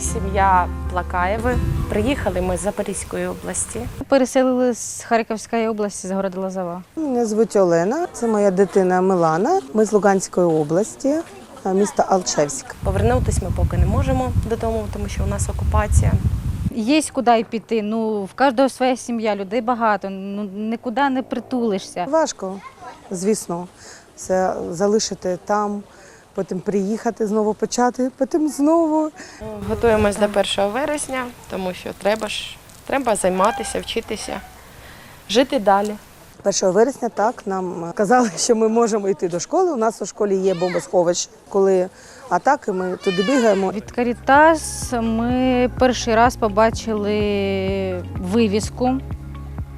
сім'я Плакаєви. Приїхали ми з Запорізької області. Переселили з Харківської області, з города Лозова. Мене звуть Олена, це моя дитина Милана. Ми з Луганської області, а, міста Алчевськ. Повернутися ми поки не можемо додому, тому що у нас окупація. Є куди й піти. Ну, в кожного своя сім'я, людей багато, ну нікуди не притулишся. Важко, звісно, це залишити там, потім приїхати, знову почати, потім знову. Готуємось до 1 вересня, тому що треба ж треба займатися, вчитися, жити далі. 1 вересня так нам казали, що ми можемо йти до школи. У нас у школі є бомбосховище. Коли атаки, ми туди бігаємо. Від Карітас ми перший раз побачили вивіску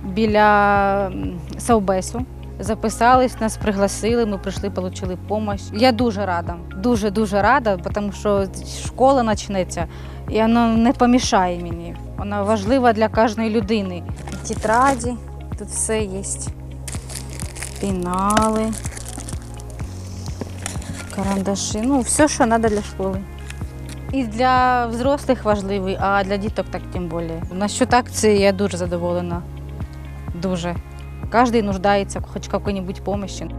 біля Саубесу. Записались, нас пригласили, ми прийшли, отримали допомогу. Я дуже рада, дуже дуже рада, тому що школа почнеться, і вона не помішає мені. Вона важлива для кожної людини. Тетраді, тут все є. Пінали, карандаші, ну все, що треба для школи. І для взрослих важливий, а для діток так тим більше. Насчет акції я дуже задоволена. Дуже. Кожен нуждається хоч в какой-нибудь допомогі.